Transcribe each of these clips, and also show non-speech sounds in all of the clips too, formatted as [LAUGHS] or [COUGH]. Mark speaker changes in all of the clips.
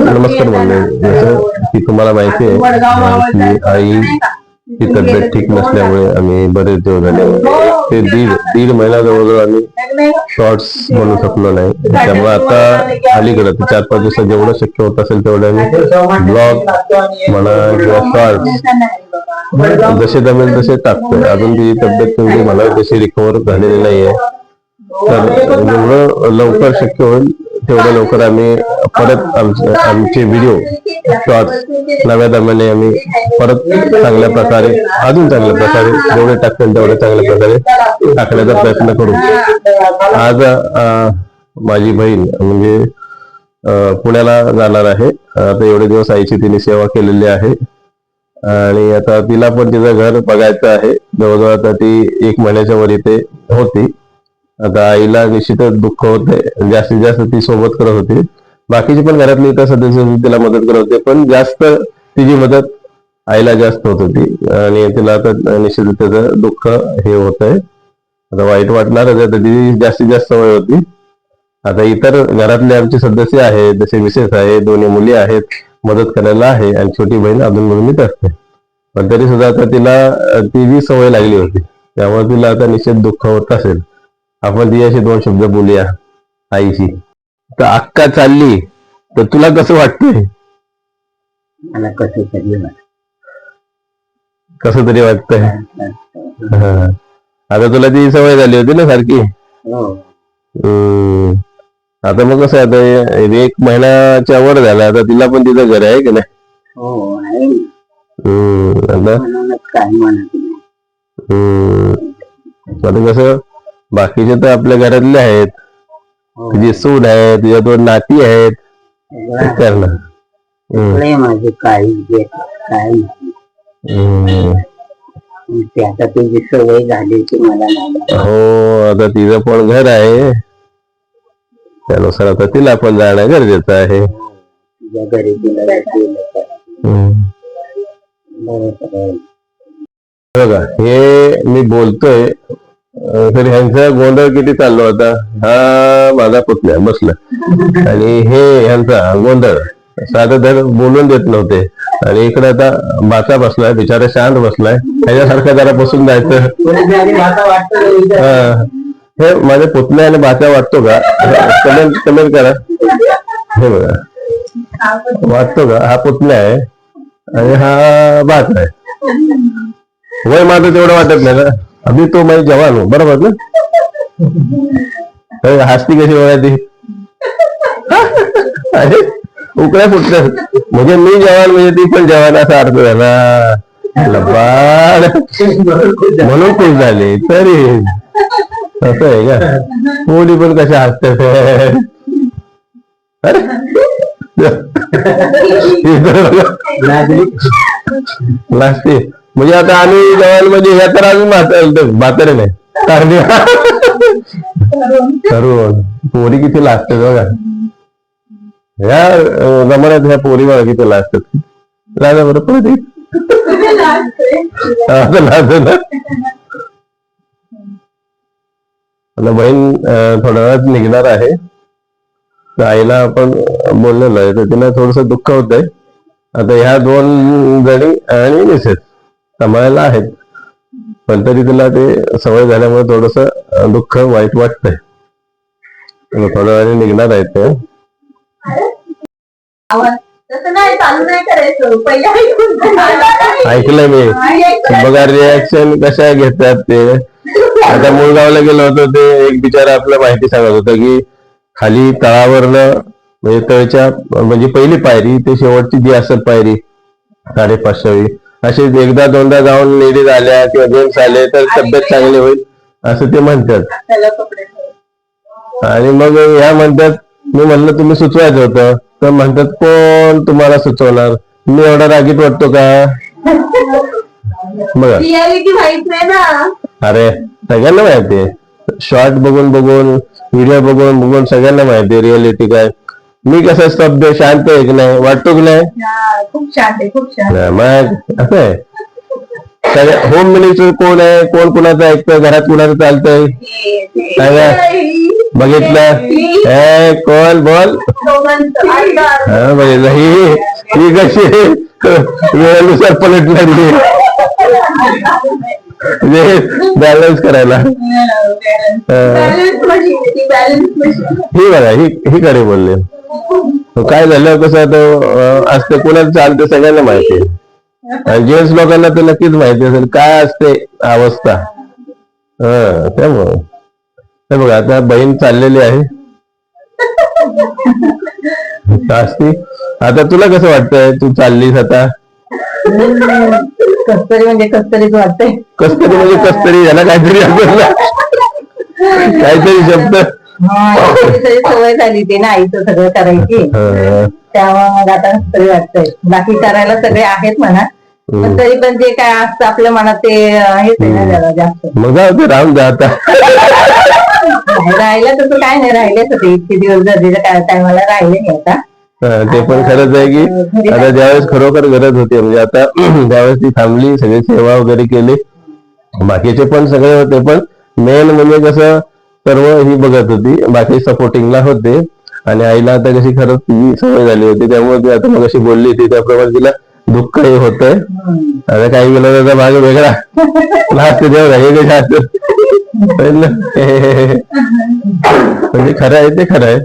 Speaker 1: नमस्कार मंडळी. जसं की तुम्हाला माहिती आहे की आई ची तब्येत ठीक नसल्यामुळे आम्ही बरेच दिवस झाले. ते दीड दीड महिना जवळजवळ आम्ही शॉर्ट्स बनवू शकलो नाही. त्यामुळे आता अलीकडे ते चार पाच दिवसात जेवढं शक्य होत असेल तेवढं आम्ही ब्लॉग म्हणा किंवा शॉर्ट्स जसे जमेल तसे टाकतोय अजून ती तब्येत म्हणजे मला तशी रिकवर झालेली नाहीये. तर जेवढं लवकर शक्य होईल तेवढ्या लवकर आम्ही परत आमचे आमचे व्हिडिओ शॉर्ट नव्या दमाने आम्ही परत चांगल्या प्रकारे अजून चांगल्या प्रकारे जेवढे टाकतील तेवढे चांगल्या प्रकारे टाकण्याचा प्रयत्न करू. आज माझी बहीण म्हणजे पुण्याला जाणार आहे. आता एवढे दिवस आईची तिने सेवा केलेली आहे. आणि आता तिला पण तिचं घर बघायचं आहे. जवळजवळ आता ती एक महिन्याच्या वर इथे होती. आता आईला निश्चितच दुःख होते. जास्तीत जास्त ती सोबत करत होती. बाकीची पण घरातली इतर सदस्य होती तिला मदत करत होते. पण जास्त तिची मदत आईला जास्त होत होती. आणि तिला आता निश्चित त्याचं दुःख हे होत आहे आता वाईट वाटणार तिची तर जास्तीत जास्त सवय होती. आता इतर घरातले आमचे सदस्य आहेत जसे मिसेस आहे दोन्ही मुली आहेत मदत करायला आहे आणि छोटी बहीण अजून म्हणून असते. पण तरी सुद्धा आता तिला ती जी सवय लागली होती. त्यामुळे तिला आता निश्चित दुःख होत असेल. आपण ती अशी दोन शब्द बोलूया आईशी. तर अक्का चालली तर तुला कसं वाटतंय?
Speaker 2: मला कसं तरी
Speaker 1: कसं तरी वाटतंय?
Speaker 2: वाटतं.
Speaker 1: हा. आता तुला ती सवय झाली होती ना सारखी?
Speaker 2: हो.
Speaker 1: आता मग कसं आता एक महिन्याच्या वर झाला आता तिला पण तिचं घर आहे की नाही.
Speaker 2: हो.
Speaker 1: आता कसं? बाकीचे तर आपल्या घरातले आहेत. तुझी सून आहे तुझ्या दोन नाती आहेत काय करणार हम्म.
Speaker 2: माझे काही जे काय नाही.
Speaker 1: हम्म.
Speaker 2: ते आता तुझी सवय झाली की मला नाही
Speaker 1: हो आता तिचं पण घर आहे त्यानुसार आता तिला पण जाणं गरजेचं आहे
Speaker 2: तुझ्या घरी तिला केलं तर
Speaker 1: हम्म.
Speaker 2: बरोबर आहे.
Speaker 1: बघा हे मी बोलतोय तर ह्यांचा गोंधळ किती चाललो होता? हा माझा पुतण्या बसला. आणि हे ह्यांचा गोंधळ. साधं धर बोलून देत नव्हते. आणि इकडे आता बाचा बसलाय बिचारा शांत बसलाय. ह्याच्यासारखं जरा बसून जायचं. हा. हे माझ्या पुतण्या आणि बाचा वाटतो का? कमेंट कमेंट करा. हे बघा. वाटतो का? हा पुतण्या आहे आणि हा बाच आहे. वय माझं तेवढं वाटत नाही ना? अभि तो माझी जवान हो बरोबर ना? अरे, हसती कशी बघायची अरे उकड्या फुटल्या म्हणजे मी जवान म्हणजे ती पण जवान असा अर्थ झाला लबाड। म्हणून खुश झाले तरी। असं आहे का कोणी पण कशा हसतात अरे लागते म्हणजे आता आम्ही जवान म्हणजे ह्या तर आम्ही म्हातारे म्हातारे नाही. तरुण पोरी किती लागते बघा. ह्या जमान्यात ह्या पोरी बघा किती लागतात राजा बरं परत आता ना. बहीण थोड्या वेळात निघणार आहे. आईला आपण बोललेलो आहे तर तिला थोडस दुःख होत आहे आता ह्या दोन जणी आणि मिसेस. सांभाळायला आहेत. पण तरी तिला ते सवय झाल्यामुळे थोडस दुःख वाईट वाटतंय. थोड्या वेळाने निघणार आहेत ते. ऐकलंय मी. बघा रिॲक्शन कशा घेतात ते. आता मुळगावला गेलो होतो ते एक बिचारा आपल्या माहिती सांगत होता की खाली तळावरनं म्हणजे तळच्या म्हणजे पहिली पायरी ते शेवटची जी असेल पायरी साडेपाचशेवी असे एकदा दोनदा जाऊन लेडीज आल्या किंवा जेंट्स आले तर तब्येत चांगली होईल असं ते म्हणतात. आणि मग ह्या म्हणतात मी म्हणलं तुम्ही सुचवायचं होतं. तर म्हणतात कोण तुम्हाला सुचवणार? मी एवढा रागीट वाटतो का? [LAUGHS] बघा.
Speaker 3: ना.
Speaker 1: अरे सगळ्यांना माहिती शॉर्ट बघून बघून व्हिडिओ बघून बघून सगळ्यांना माहिती आहे रिअलिटी काय. मी कसं स्तब्ध शांत आहे की नाही? वाटतो की नाही?
Speaker 3: हा, खूप छान आहे खूप
Speaker 1: नाही, मग असं आहे. होम मिनिस्टर कोण आहे? कोण कुणाचं ऐकतं घरात कुणाचं चालतंय? काय काय? बघितलं? ए कोण? बोल. हा बघितलं. ही ही कशी वेळेनुसार पलटणारी म्हणजे बॅलन्स करायला.
Speaker 3: बॅलन्स मशीन आहे ती बॅलन्स मशीन
Speaker 1: ही बघा ही ही कडे बोलले. काय झालं कसं आता असते कोणाला चालते सगळ्यांना माहिती आहे. जेंट्स लोकांना तर नक्कीच माहिती असेल काय असते अवस्था. हा त्यामुळं हे बघा आता बहीण चाललेली आहे. असती आता तुला कसं वाटतंय? तू चाललीस आता?
Speaker 3: कस्तरी म्हणजे कस्तरीच वाटतंय.
Speaker 1: कस्तरी म्हणजे कस्तरी याला काहीतरी काहीतरी शब्द.
Speaker 3: सवय झाली ते ना आईचं सगळं करायची. त्यामुळे मग आता कस्तरी वाटतंय बाकी करायला सगळे आहेत म्हणा. पण तरी पण जे काय असतं आपल्या मनात ते हेच आहे ना जरा जास्त.
Speaker 1: मग जाऊ ते राहून जा आता.
Speaker 3: नाही, राहिलं तसं काय नाही. राहिलेच होते इतके दिवस गरजेचं काय टायमाला राहिले नाही आता.
Speaker 1: ते पण खरंच आहे की आता ज्यावेळेस खरोखर गरज होती म्हणजे आता [CLEARS THROAT] ज्यावेळेस ती थांबली सगळी सेवा वगैरे केली. बाकीचे पण सगळे होते पण मेन म्हणजे कसं सर्व ही बघत होती. बाकी सपोर्टिंगला होते. आणि आईला आता कशी खरंच तिची सवय झाली होती. त्यामुळे ती आता मग अशी बोलली होती. त्याप्रमाणे तिला दुःख हे होतंय. आता काही गेलं त्याचा भाग वेगळा. लास्ट देव हे म्हणजे खरं आहे ते खरं आहे.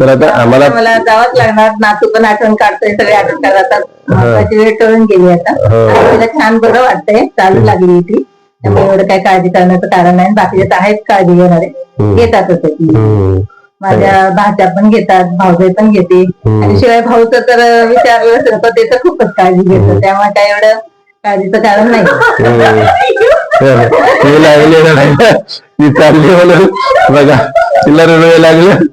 Speaker 1: तर आता आम्हाला
Speaker 3: मला जावंच लागणार. नातू पण आठवण काढतोय. सगळे आठवण करतात. वेळ टळून गेली आता.
Speaker 1: हो.
Speaker 3: आता तिला छान बरं वाटतंय. चालू लागली ती. त्यामुळे एवढं काही काळजी करण्याचं कारण नाही. बाकीचे तर आहेच काळजी घेणारे. घेतातच ते ती.
Speaker 1: हम्म.
Speaker 3: माझ्या भाच्या पण घेतात भाऊजाई पण घेते. आणि शिवाय भाऊचं तर विचारलं असेल तर ते तर खूपच काळजी घेतो त्यामुळे काय एवढं काळजीचं कारण नाही.
Speaker 1: चालली म्हणून. बघा तिला रडवायला लागलं.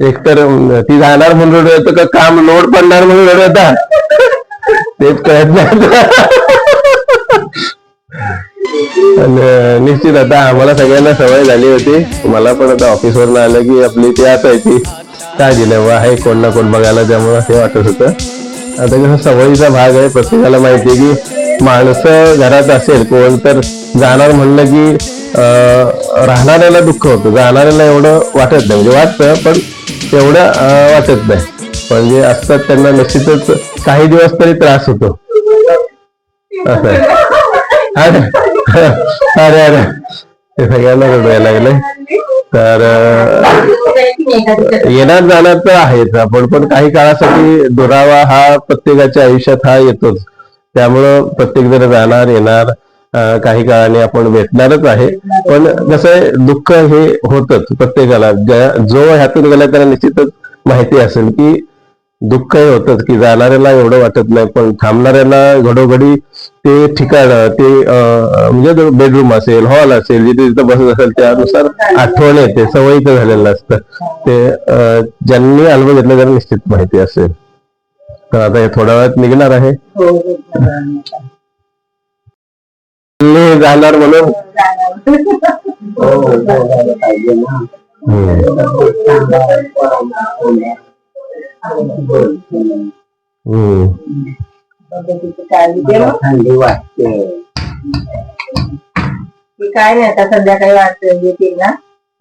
Speaker 1: एकतर अं, ती जाणार म्हणून रडत का? काम लोड पडणार म्हणून रडवता तेच कळत नाही आणि निश्चित आता आम्हाला सगळ्यांना सवय झाली होती. मला पण आता ऑफिसवरून आलं की आपली ती असायची काय दिलं बा आहे कोण ना कोण बघायला त्यामुळे हे वाटत होतं. आता कसं सवयीचा भाग आहे प्रत्येकाला माहिती आहे की माणसं घरात असेल कोण तर जाणार म्हणलं की राहणाऱ्याला दुःख होतं. जाणाऱ्याला एवढं वाटत नाही. म्हणजे वाटतं पण तेवढं वाटत नाही. पण जे असतात त्यांना निश्चितच काही दिवस तरी त्रास होतो. असं आहे. अरे अरे. ते सगळ्यांना रडवायला लागले. तर येणार जाणार तर आहेच. आपण पण काही काळासाठी दुरावा हा प्रत्येकाच्या आयुष्यात हा येतोच. त्यामुळं प्रत्येक जण जाणार येणार काही काळाने आपण भेटणारच आहे. पण कसं आहे दुःख हे होतच प्रत्येकाला. जो ह्यातून गेला त्याला निश्चितच माहिती असेल की दुःख हे होतच की जाणाऱ्याला एवढं वाटत नाही पण थांबणाऱ्याला घडोघडी ते ठिकाण ते म्हणजे बेडरूम असेल हॉल असेल जिथे जिथे बसत असेल त्यानुसार आठवण येते सवयीचं झालेलं असतं ते ज्यांनी अनुभव घेतला त्यांना निश्चित माहिती असेल. तर आता हे थोड्या वेळात निघणार आहे. मी जाणार म्हणून.
Speaker 2: हो बोलायला पाहिजे ना
Speaker 1: हम्म. हम्म.
Speaker 3: काळजी घे मग.
Speaker 2: थंडी वाटते
Speaker 3: ती काय नाही आता संध्याकाळी वाटत येतील ना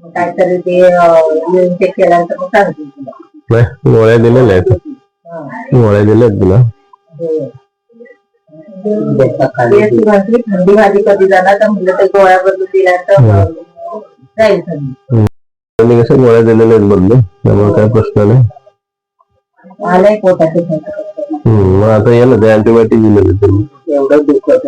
Speaker 3: मग काहीतरी ते अं, येऊन चेक केल्यानंतर मग सांगतील तुला
Speaker 1: नाही गोळ्या दिलेल्या आहेत
Speaker 3: हा.
Speaker 1: गोळ्या दिल्या आहेत तुला
Speaker 3: हो.
Speaker 2: उद्या सकाळी
Speaker 3: तेच ती म्हटली थंडी माझी कधी जाणार तर म्हटलं ते गोळ्या बदलून दिल्या तर अं, जाईल थंडी
Speaker 1: त्यांनी कशा गोळ्या दिलेल्या आहेत बदलून त्यामुळे काय प्रश्न नाही
Speaker 3: आलंय पोटाचे थंडी.
Speaker 1: हम्म, मग आता ये ना ते अँटीबायोटिक दिलेले त्यांनी
Speaker 2: एवढं दुखत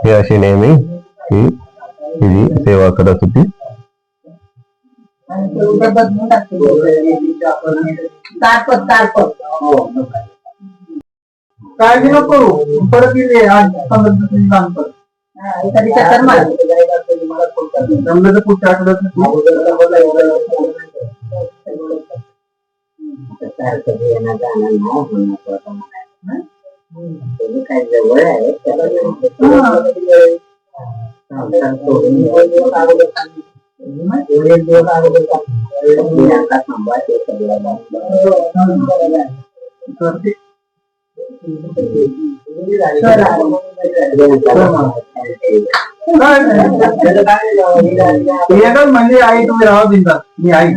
Speaker 2: ही
Speaker 1: अशी नेहमी ही तिची सेवा करत होती.
Speaker 2: काळजी नको करू. परत येते.
Speaker 3: हा, एखादी चक्कर मार.
Speaker 4: जमलं तर पुढच्या
Speaker 2: सारखं तुम्ही काय जवळ आहे
Speaker 4: म्हणजे आई तुम्ही राहा बिंदास. मी आई.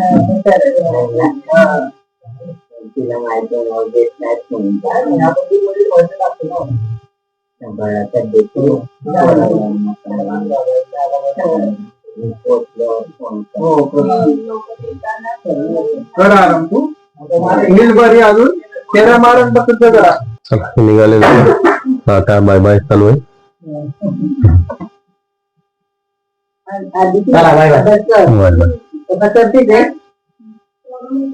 Speaker 2: तिला माहिती नाव देत नाहीत म्हणून सांभाळायचा देतो
Speaker 4: कर आराम तू नील बरी अजून तेरा
Speaker 1: चला निघालेलो आहे. आता बाय बाय चालू आहे
Speaker 4: चला, bye, bye.
Speaker 1: Bye bye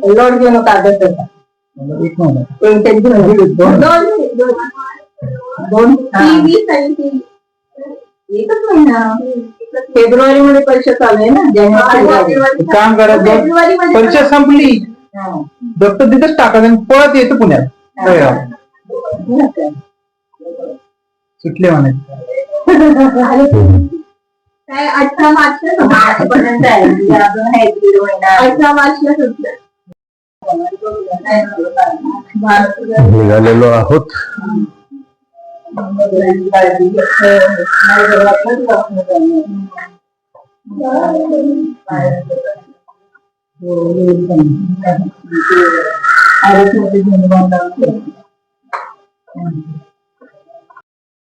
Speaker 3: load घेऊ नका आदर तसा.
Speaker 4: एक
Speaker 3: हा. एकच महिना. फेब्रुवारी मध्ये परीक्षा चालू आहे ना? जानेवारी
Speaker 4: काम करा दोन परीक्षा संपली. दप्तर तिथेच टाका आणि पळत येतो पुण्यात. सुटले म्हणायचे
Speaker 3: काय अठरा मार्च पर्यंत आहे. म्हणजे अजून आहे दीड महिना. अठरा मार्चला सुटलं.
Speaker 1: निघालेलो आहोत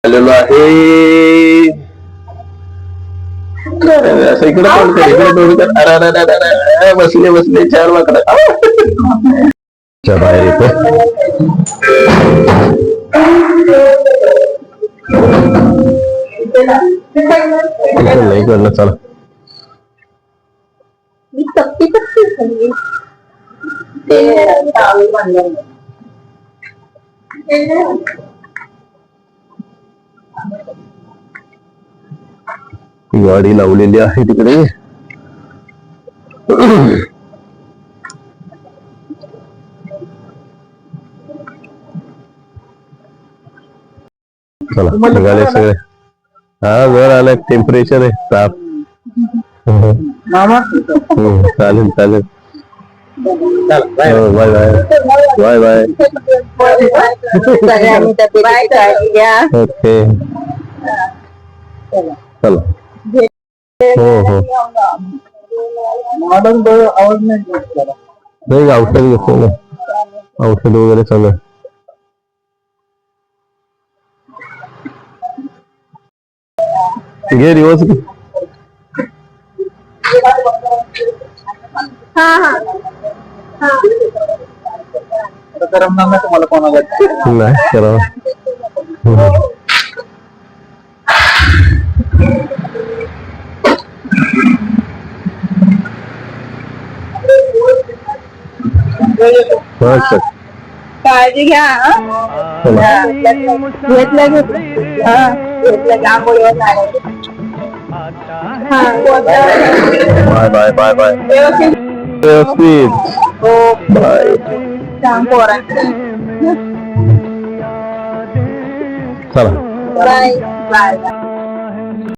Speaker 1: आलेलो आहे अरे, असं इकडे तोंड कर, इकडे तोंड कर. अरे, अरे, अरे, अरे, अरे, बसले बसले चार माकडं च्या बाहेर येतो इकडनं इकडनं चला
Speaker 3: मी तप्पी तप्पी खाल्ली. ते टावेल बांधलेलं. ते नाही.
Speaker 1: ती गाडी लावलेली आहे तिकडे चला निघाले सगळे हा वर आलाय टेम्परेचर आहे ताप
Speaker 4: मामा
Speaker 1: हम्म, चालेल चालेल हो, बाय बाय बाय बाय
Speaker 3: सगळ्यांनी तब्येतीची काळजी घ्या
Speaker 1: ओके चला हो हो.
Speaker 4: नाही.
Speaker 1: नाही औषध घेतो ना औषध वगैरे चालू आहे. घे दिवस घे.
Speaker 3: हा हा.
Speaker 4: नाही तुम्हाला
Speaker 1: हो.
Speaker 3: काळजी घ्या हा? घेतलं घेतलं आंघोळीवर
Speaker 1: बाय बाय बाय बाय.
Speaker 3: व्यवस्थित.
Speaker 1: व्यवस्थित.
Speaker 3: हो.
Speaker 1: बाय.
Speaker 3: सांग
Speaker 1: चला.
Speaker 3: Bye bye.